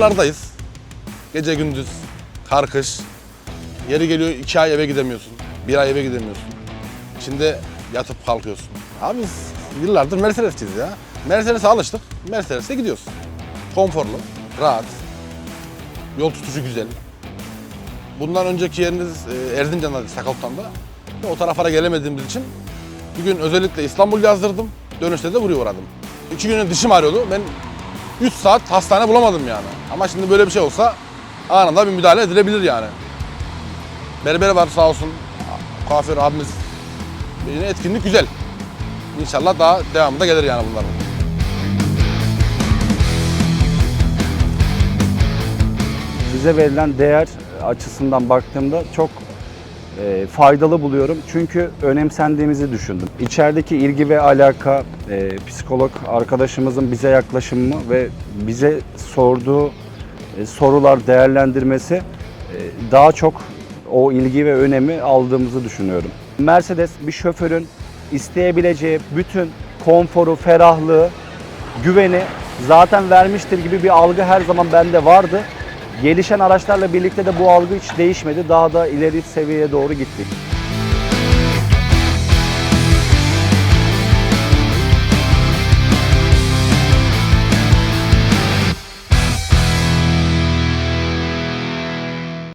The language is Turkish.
yollardayız. Gece gündüz, kar kış. Yeri geliyor iki ay eve gidemiyorsun. Bir ay eve gidemiyorsun. İçinde yatıp kalkıyorsun. Abi biz yıllardır Mercedes'ciyiz ya. Mercedes'e alıştık. Mercedes'e gidiyoruz. Konforlu, rahat. Yol tutuşu güzel. Bundan önceki yeriniz e, Erzincan'da, Sakatlan'da. O taraflara gelemediğimiz için bir gün özellikle İstanbul yazdırdım. Dönüşte de buraya uğradım. İki günün dişim ağrıyordu. Ben 3 saat hastane bulamadım yani. Ama şimdi böyle bir şey olsa anında bir müdahale edilebilir yani. Berber var sağ olsun. Kuaför abimiz. Yine etkinlik güzel. İnşallah daha devamında gelir yani bunların. bize verilen değer açısından baktığımda çok e, faydalı buluyorum. Çünkü önemsendiğimizi düşündüm. İçerideki ilgi ve alaka, e, psikolog arkadaşımızın bize yaklaşımı ve bize sorduğu e, sorular değerlendirmesi e, daha çok o ilgi ve önemi aldığımızı düşünüyorum. Mercedes bir şoförün isteyebileceği bütün konforu, ferahlığı, güveni zaten vermiştir gibi bir algı her zaman bende vardı. Gelişen araçlarla birlikte de bu algı hiç değişmedi. Daha da ileri seviyeye doğru gittik.